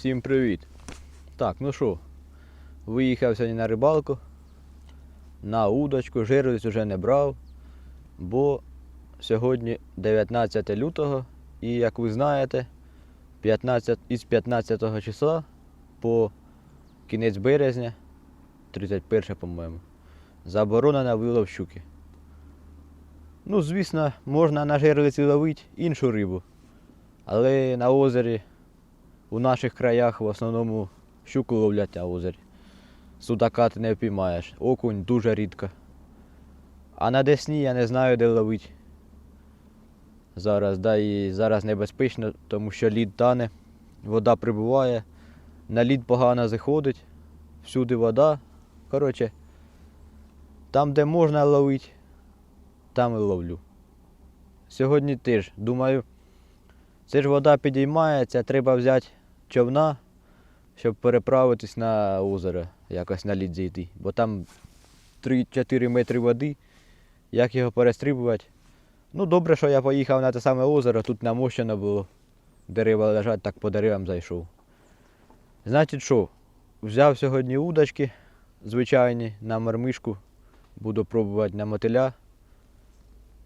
Всім привіт! Так, ну що, виїхав сьогодні на рибалку, на удочку, жирлиць уже не брав, бо сьогодні 19 лютого і як ви знаєте, 15, із 15 числа по кінець березня, 31 по-моєму, заборонена вилов щуки. Ну, звісно, можна на жерлиці ловити іншу рибу, але на озері у наших краях в основному щуку ловлять на озері. Судака ти не впіймаєш. Окунь дуже рідко. А на Десні я не знаю, де ловити. Зараз, да, і зараз небезпечно, тому що лід тане, вода прибуває, на лід погано заходить, всюди вода. Коротше, там, де можна ловити, там і ловлю. Сьогодні теж, думаю, це ж вода підіймається, треба взяти човна, щоб переправитись на озеро, якось на лід зійти. Бо там 3-4 метри води. Як його перестрибувати? Ну, добре, що я поїхав на те саме озеро, тут намощено було. Дерева лежать, так по деревам зайшов. Значить що, взяв сьогодні удочки звичайні на мармишку. Буду пробувати на мотиля.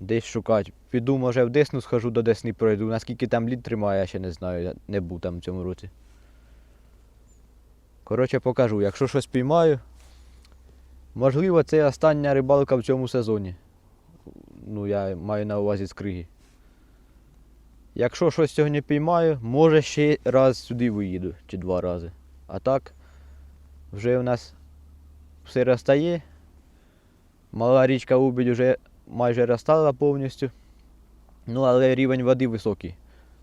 Десь шукати. Піду, може, в Десну схожу до Десни пройду. Наскільки там лід тримає, я ще не знаю. Я не був там в цьому році. Коротше, покажу. Якщо щось піймаю, можливо, це остання рибалка в цьому сезоні. Ну, я маю на увазі з криги. Якщо щось сьогодні піймаю, може ще раз сюди виїду, чи два рази. А так, вже у нас все розстає. Мала річка Убідь вже майже розстала повністю. Ну, але рівень води високий.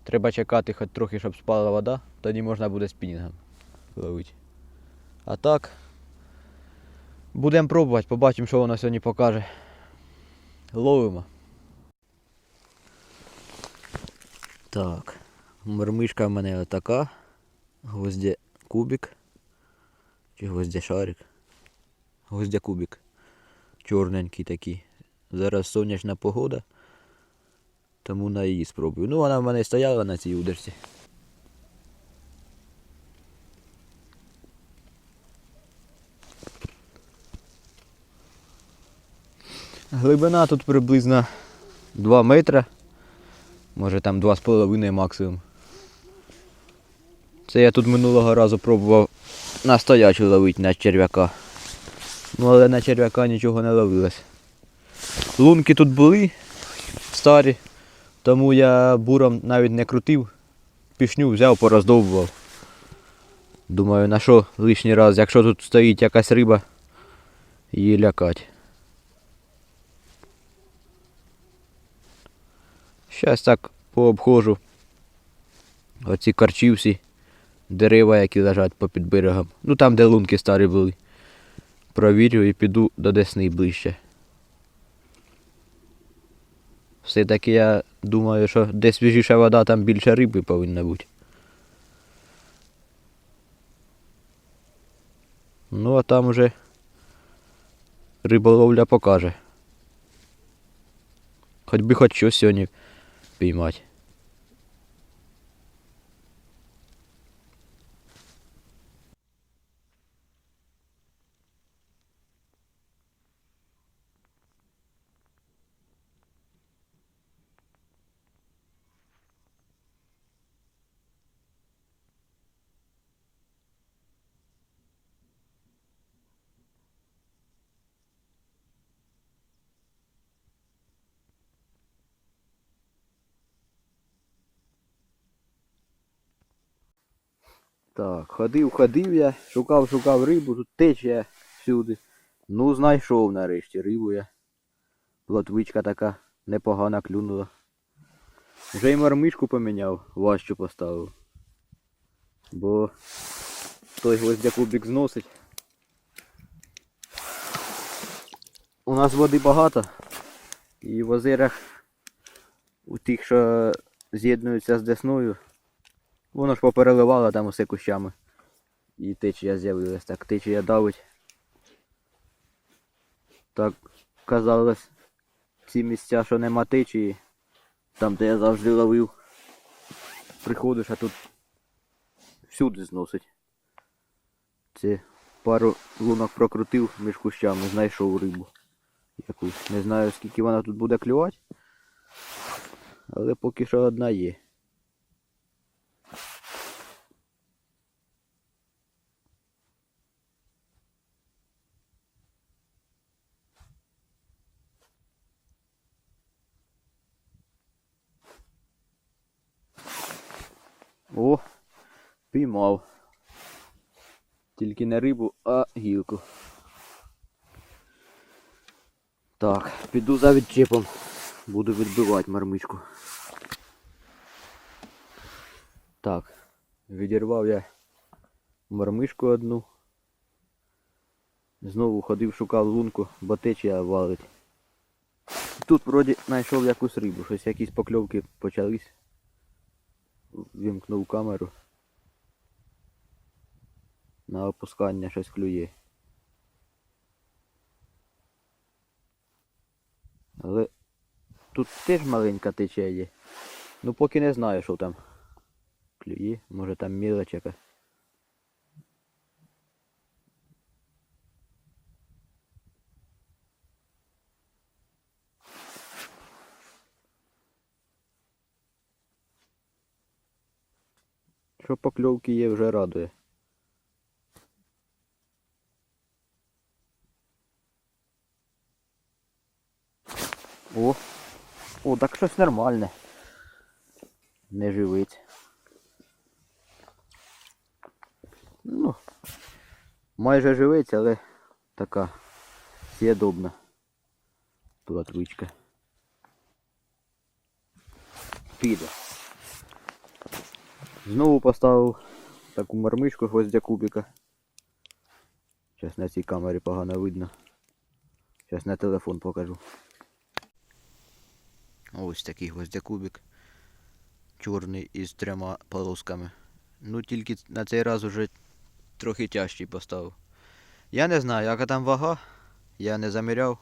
Треба чекати хоч трохи, щоб спала вода, тоді можна буде спінінгом ловити. А так, будемо пробувати, побачимо, що воно сьогодні покаже. Ловимо. Так, мормишка в мене отака. Гвоздя кубик. Чи гвоздя шарик. Гвоздя кубик. Чорненький такий. Зараз сонячна погода. Тому на її спробую. Ну вона в мене стояла на цій удочці. Глибина тут приблизно 2 метри. Може там 2,5 максимум. Це я тут минулого разу пробував на стоячу ловити на черв'яка. Ну але на черв'яка нічого не ловилось. Лунки тут були старі, тому я буром навіть не крутив, пішню взяв, пороздовбував. Думаю, на що лишній раз, якщо тут стоїть якась риба, її лякать. Щас так пообходжу. Оці корчівці, дерева, які лежать попід берегом. Ну там, де лунки старі були. Провірю і піду до Десни ближче. Все-таки я думаю, що де свіжіша вода, там більше риби повинна бути. Ну а там уже риболовля покаже. Хоч би хоч щось сьогодні піймати. Так, ходив, ходив я, шукав, шукав рибу, тут течія всюди. Ну, знайшов нарешті рибу я. Плотвичка така непогана клюнула. Вже й мармишку поміняв, важчу поставив. Бо той гвоздякубік зносить. У нас води багато. І в озерах у тих, що з'єднуються з десною, Воно ж попереливало там усе кущами. І течія з'явилась. Так, течія давить. Так казалось, ці місця, що нема течії, там де я завжди ловив. Приходиш, а тут всюди зносить. Це пару лунок прокрутив між кущами, знайшов рибу. Якусь. Не знаю скільки вона тут буде клювати. Але поки що одна є. О, піймав. Тільки не рибу, а гілку. Так, піду за відчепом. Буду відбивати мармичку. Так, відірвав я мармишку одну. Знову ходив, шукав лунку, бо течія валить. Тут вроді знайшов якусь рибу, щось якісь покльовки почались. Вімкнув камеру. На опускання щось клює. Але тут теж маленька течія є. Ну поки не знаю, що там клює. Може там мілоч. Що покльовки є, вже радує. О, о, так щось нормальне. Не живить. Ну, майже живить, але така з'єдобна платвичка. Піде. Знову поставив таку мармишку гвоздя кубика. Зараз на цій камері погано видно. Зараз на телефон покажу. Ось такий гвоздякубик. Чорний із трьома полосками. Ну тільки на цей раз уже трохи тяжчий поставив. Я не знаю, яка там вага. Я не заміряв.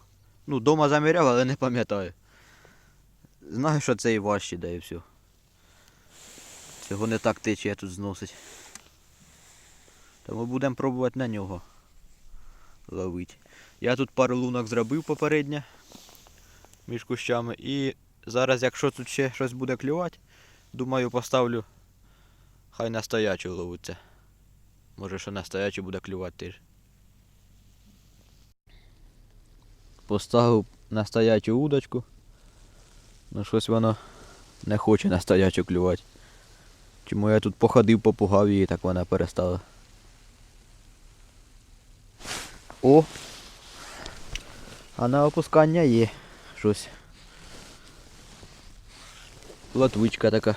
Ну, дома заміряв, але не пам'ятаю. Знаю, що це і важче, да і все. Цього не так течія тут зносить. Тому будемо пробувати на нього ловити. Я тут пару лунок зробив попередньо між кущами і зараз, якщо тут ще щось буде клювати, думаю поставлю хай на стоячу ловиться. Може що на стоячу буде клювати теж. Поставив на стоячу удочку. Ну щось воно не хоче на стоячу клювати. Чому я тут походив, попугав її, так вона перестала. О! А на опускання є щось. Латвичка така.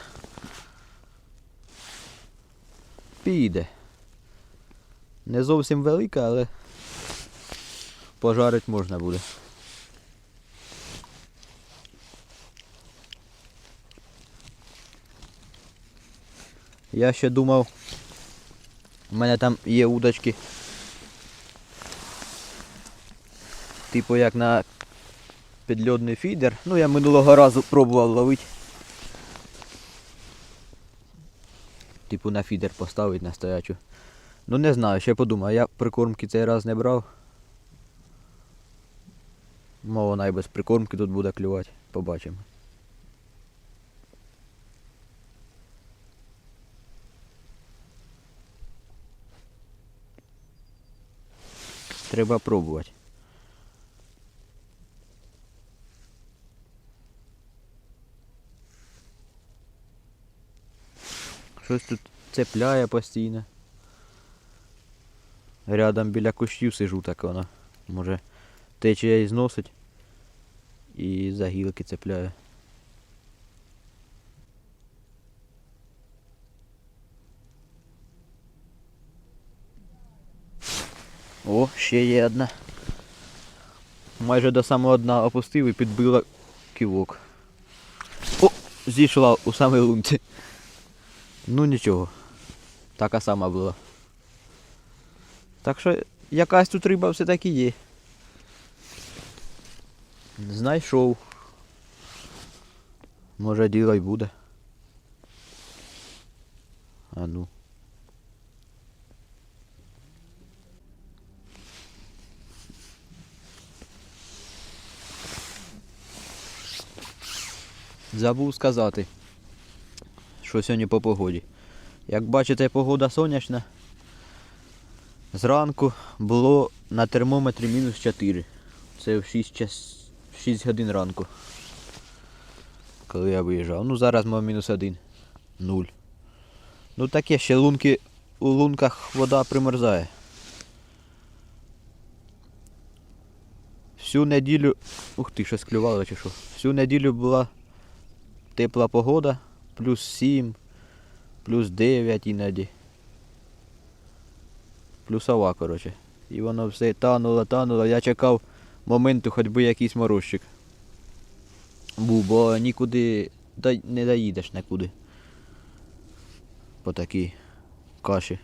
Піде. Не зовсім велика, але пожарить можна буде. Я ще думав, у мене там є удочки. Типу як на підльодний фідер. Ну я минулого разу пробував ловити. Типу на фідер поставити на стоячу. Ну не знаю, ще подумаю, я прикормки цей раз не брав. Мов вона і без прикормки тут буде клювати. Побачимо. Треба пробувати. Щось тут цепляє постійно. Рядом біля кущів сижу так воно. Може течія і зносить і за гілки цепляє. О, ще є одна. Майже до самого дна опустив і підбила кивок. О, зійшла у самій лунці. Ну нічого. Така сама була. Так що якась тут риба все-таки є. Знайшов. Може діло й буде. А ну. Забув сказати, що сьогодні по погоді. Як бачите, погода сонячна. Зранку було на термометрі мінус 4. Це в 6, час... в 6 годин ранку. Коли я виїжджав. Ну зараз мав мінус 1. Нуль. Ну таке ще лунки у лунках вода примерзає. Всю неділю. Ух ти, щось клювало чи що. Всю неділю була тепла погода, плюс 7, плюс 9 іноді. Плюсова, коротше. І воно все тануло, тануло. Я чекав моменту хоч би якийсь морозчик. Був, бо нікуди не доїдеш нікуди. По такій каші.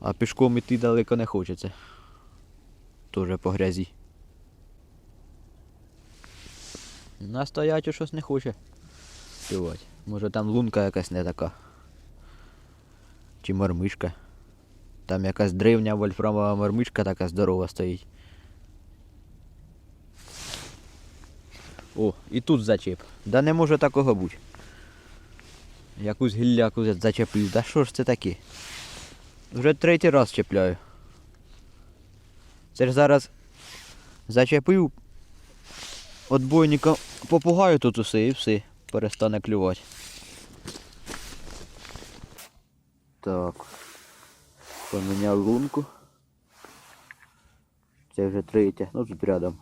А пішком іти далеко не хочеться. Тоже по грязі. Настоячу щось не хоче співати. Може там лунка якась не така. Чи мармишка. Там якась древня вольфрамова мармишка така здорова стоїть. О, і тут зачеп. Да не може такого бути. Якусь гілляку зачепив. Да що ж це таке? Вже третій раз чіпляю. Це ж зараз зачепив отбойника попугаю тут усе і все. Перестане клювати. Так. Поміняв лунку. Це вже третя. Ну тут рядом.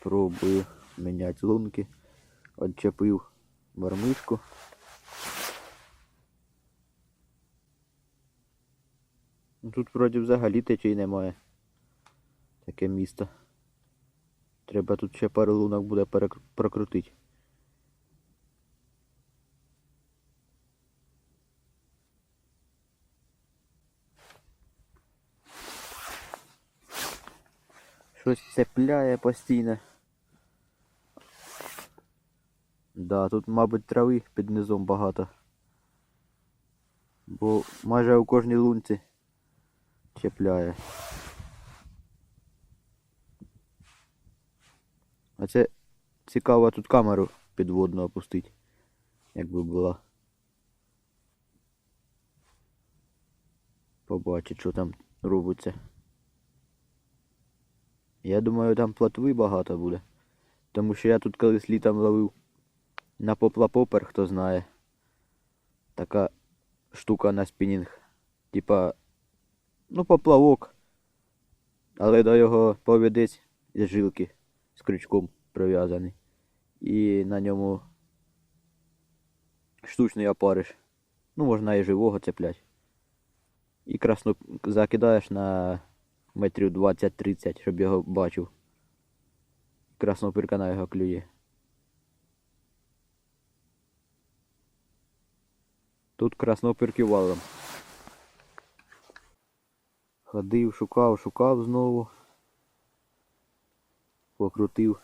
Пробую міняти лунки. Отчепив мармишку. Ну, Тут вроді взагалі течій немає. Таке місто. Треба тут ще пару лунок буде прокрутити. Щось цепляє постійно. Да, тут, мабуть, трави під низом багато. Бо майже у кожній лунці чіпляє. А це цікаво тут камеру підводну опустити. Якби була. Побачить, що там робиться. Я думаю, там плотви багато буде. Тому що я тут колись літом ловив на поплапопер, хто знає. Така штука на спінінг. Типа, ну, поплавок. Але до його повідець з жилки з крючком прив'язаний. І на ньому штучний опариш. Ну, можна і живого цеплять. І красно закидаєш на метрів 20-30, щоб його бачив. Краснопірка на його клює. Тут краснопірки валом. Ходив, шукав, шукав знову. Покрутив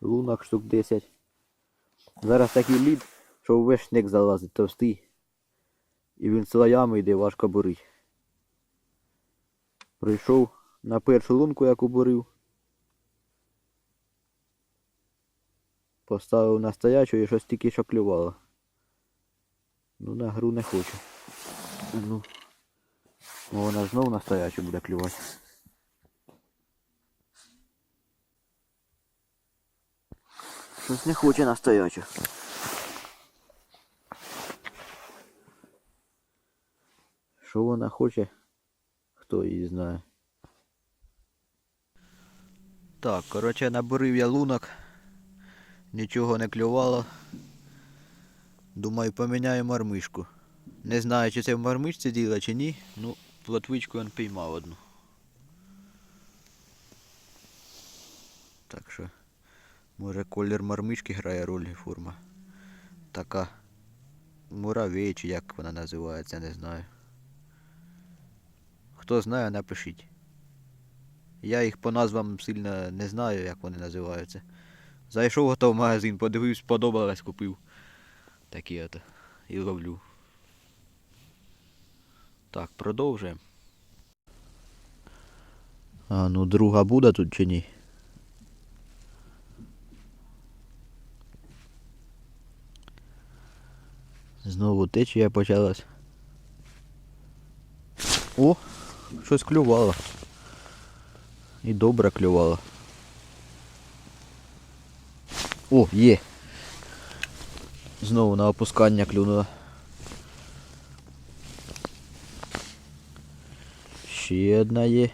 лунок штук 10. Зараз такий лід, що весь шнек залазить товстий. І він слоями йде, важко бурить. Прийшов на першу лунку, яку бурив. Поставив на стоячу і щось тільки що клювало. Ну на гру не хочу. Ну вона знов на стоячу буде клювати. Щось не хоче на стоячу. Що вона хоче, хто її знає. Так, коротше, набурив я лунок. Нічого не клювало. Думаю, поміняю мармишку. Не знаю, чи це в мармишці діло, чи ні. Ну, плотвичку він піймав одну. Так що, може колір мармишки грає роль форма. Така муравей, чи як вона називається, не знаю. Хто знає, напишіть. Я їх по назвам сильно не знаю, як вони називаються. Зайшов готов в магазин, подивився, сподобалось, купив. Такі от. І ловлю. Так, продовжуємо. А ну друга буде тут чи ні? Знову течія почалась. О, щось клювало. І добре клювало. О, є. Знову на опускання клюнуло. Ще одна є.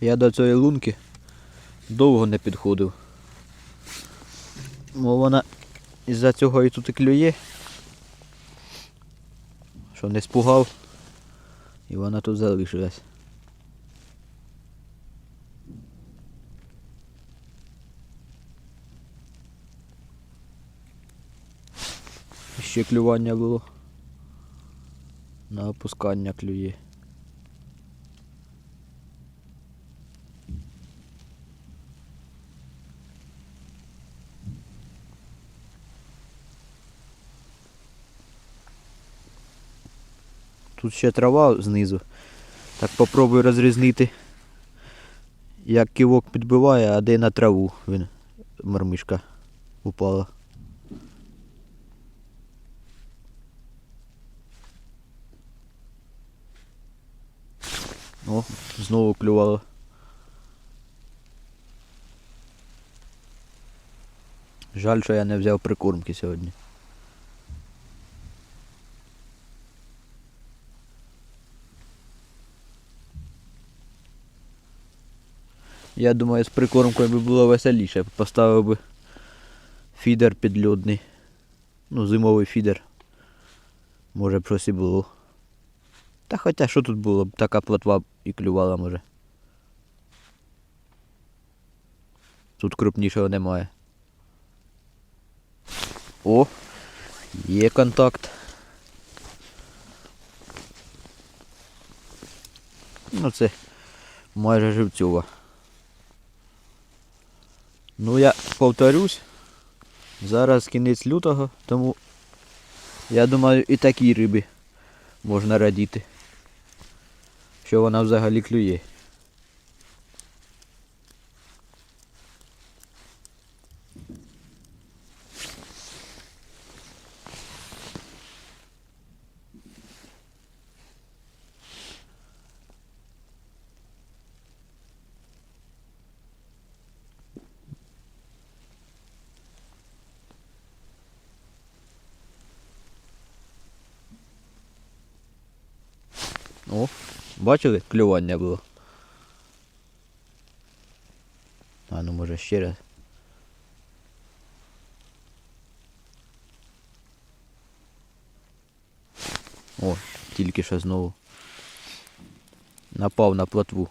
Я до цієї лунки довго не підходив. Бо вона із-за цього і тут і клює. Що не спугав. І вона тут залишилась. Ще клювання було. На опускання клює. Тут ще трава знизу. Так попробую розрізнити, як кивок підбиває, а де на траву він мармишка упала. О, знову клювало. Жаль, що я не взяв прикормки сьогодні. Я думаю, з прикормкою би було веселіше. Поставив би фідер підльодний. Ну, зимовий фідер. Може б щось і було. Та хоча що тут було б, така плотва і клювала може. Тут крупнішого немає. О! Є контакт. Ну це майже живцюва. Ну я повторюсь, зараз кінець лютого, тому я думаю і такій рибі можна радіти. Що вона взагалі клює. О, бачили? Клювання було. А ну може ще раз. О, тільки що знову. Напав на плотву.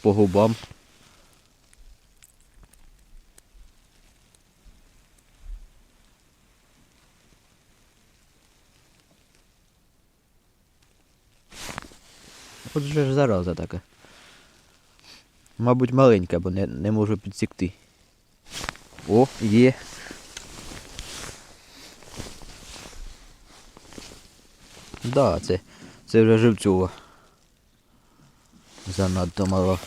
По губам. От же ж зараза така. Мабуть, маленька, бо не, не можу підсікти. О, є. Да, це, це вже живцюва. Занадто мало.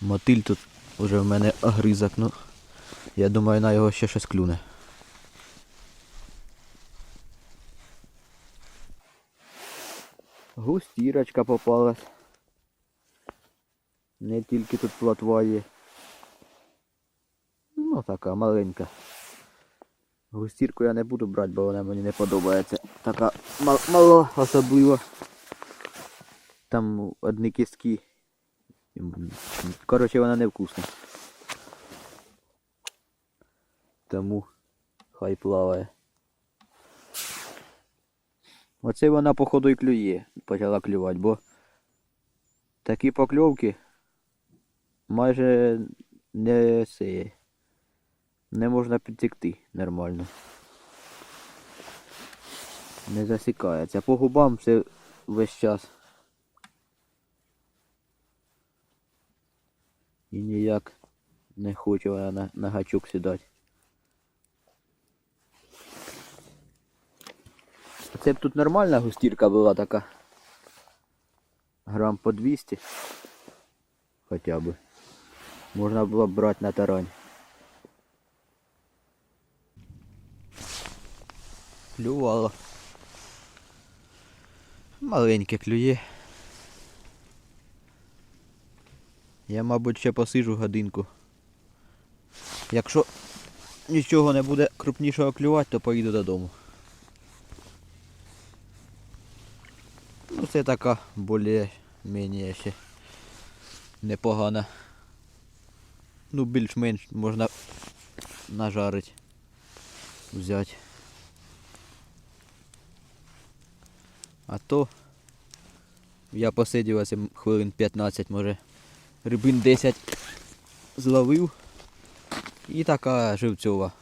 Мотиль тут уже в мене огризок, ну я думаю на його ще щось клюне. Густірочка попалась. Не тільки тут плотва є. Ну така маленька. Густірку я не буду брати, бо вона мені не подобається. Така мал мала особливо. Там одні кістки. Коротше, вона невкусна. Тому хай плаває. Оце вона походу і клює, почала клювати, бо такі покльовки майже не сеє. Не можна підтекти нормально. Не засікається. По губам все весь час. І ніяк не хоче вона на, на гачок сідати. Це б тут нормальна густірка була така. Грам по 200. Хоча б. Можна було б брати на тарань. Клювало. Маленьке клює. Я, мабуть, ще посижу годинку. Якщо нічого не буде крупнішого клювати, то поїду додому. Ну це така більш-менш непогана. Ну більш-менш можна нажарити. Взяти. А то я посидів ось хвилин 15, може рибин 10 зловив. І така живцьова.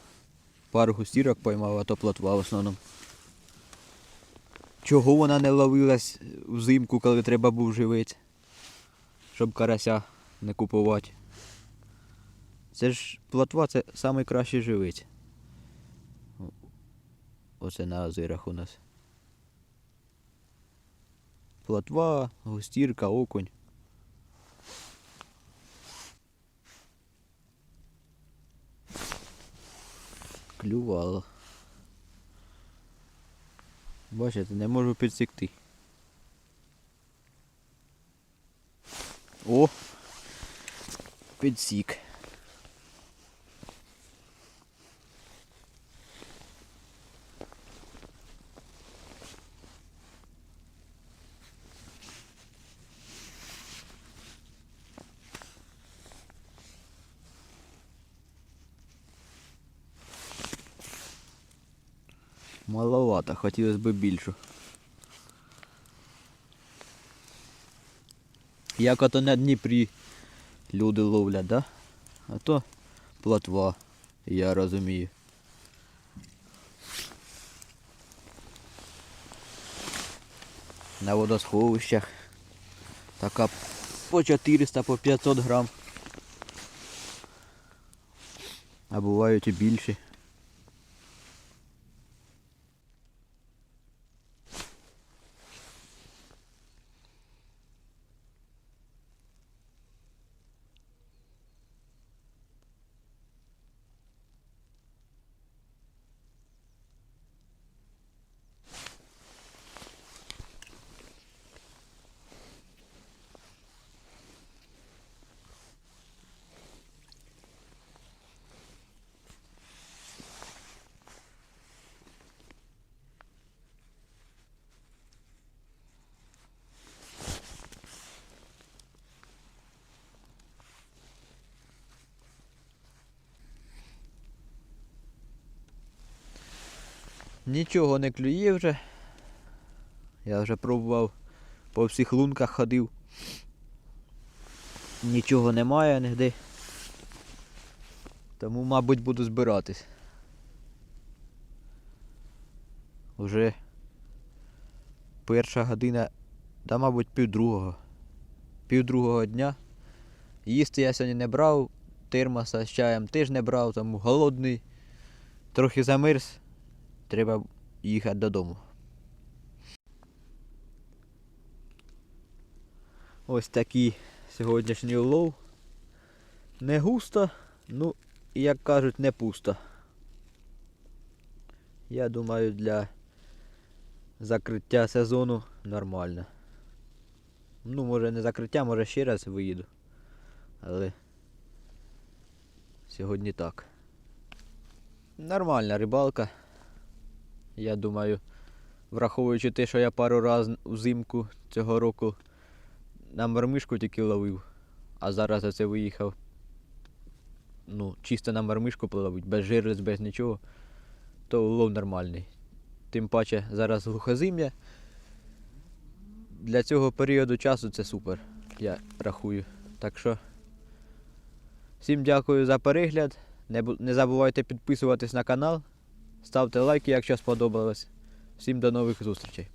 Пару густірок поймав, а то плотва в основному. Чого вона не ловилась взимку, коли треба був живець? Щоб карася не купувати. Це ж плотва це найкращий живець. Оце на озерах у нас. Плотва, густірка, окунь. Клювало. Бачите, не можу підсікти. О! Підсік. Маловато, хотілося б більшу. Як ото на Дніпрі люди ловлять, да? А то плотва, я розумію. На водосховищах така по 400, по 500 грам. А бувають і більші. Нічого не клює вже. Я вже пробував по всіх лунках ходив. Нічого немає нігде. Тому, мабуть, буду збиратись. Уже перша година, та, мабуть, півдругого. Півдругого дня. Їсти я сьогодні не брав, термоса з чаєм теж не брав, тому голодний, трохи замерз. Треба їхати додому. Ось такий сьогоднішній улов. Не густо, ну, як кажуть, не пусто. Я думаю, для закриття сезону нормально. Ну, може не закриття, може ще раз виїду. Але сьогодні так. Нормальна рибалка. Я думаю, враховуючи те, що я пару раз взимку цього року на мармишку тільки ловив, а зараз оце виїхав. Ну, чисто на мармишку половить, без жириць, без нічого, то улов нормальний. Тим паче зараз глухозим'я. Для цього періоду часу це супер, я рахую. Так що всім дякую за перегляд. Не забувайте підписуватись на канал. Ставте лайки, якщо сподобалось. Всім до нових зустрічей.